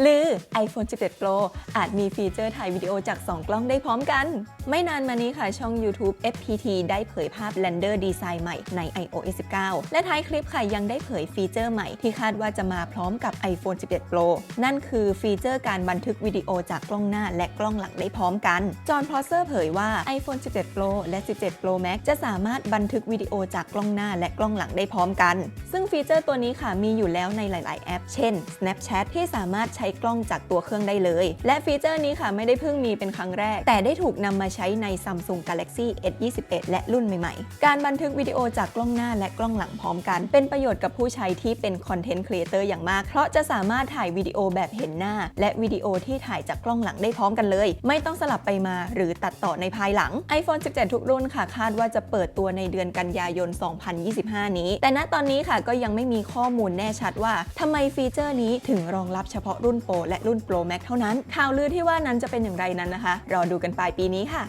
หรือ iPhone 11 Pro อาจมีฟีเจอร์ถ่ายวิดีโอจาก 2 กล้องได้พร้อมกัน ไม่นานมานี้ค่ะ ช่อง YouTube FPT ได้เผยภาพ Render Design ใหม่ใน iOS 19 และท้ายคลิปค่ะยังได้เผยฟีเจอร์ใหม่ที่คาดว่าจะมาพร้อมกับ iPhone 11 Pro นั่นคือฟีเจอร์การบันทึกวิดีโอจากกล้องหน้าและกล้องหลังได้พร้อมกัน จอห์นพลอสเซอร์เผยว่า iPhone 11 Pro และ 17 Pro Max จะสามารถบันทึกวิดีโอจากกล้องหน้าและกล้องหลังได้พร้อมกัน ซึ่งฟีเจอร์ตัวนี้ค่ะมีอยู่แล้วในหลาย ๆ แอป เช่น Snapchat ที่สามารถใช้กล้องจากตัวเครื่องได้เลย และฟีเจอร์นี้ค่ะไม่ได้เพิ่งมีเป็นครั้งแรก แต่ได้ถูกนำมาใช้ใน Samsung Galaxy S21 และรุ่นใหม่ๆ การบันทึกวิดีโอจากกล้องหน้าและกล้องหลังพร้อมกัน เป็นประโยชน์กับผู้ใช้ที่เป็นคอนเทนต์ครีเอเตอร์อย่างมาก เพราะจะสามารถถ่ายวิดีโอแบบเห็นหน้า และวิดีโอที่ถ่ายจากกล้องหลังได้พร้อมกันเลย ไม่ต้องสลับไปมาหรือตัดต่อในภายหลัง iPhone 17 ทุกรุ่นค่ะ คาดว่าจะเปิดตัวในเดือนกันยายน 2025 นี้ แต่ณตอนนี้ค่ะก็ยังไม่มีข้อมูลแน่ชัดว่าทำไมฟีเจอร์นี้ถึงรองรับเฉพาะรุ่น Pro และรุ่น Pro Max เท่านั้น ข่าวลือที่ว่านั้นจะเป็นอย่างไรนั้นนะคะ รอดูกันปลายปีนี้ค่ะ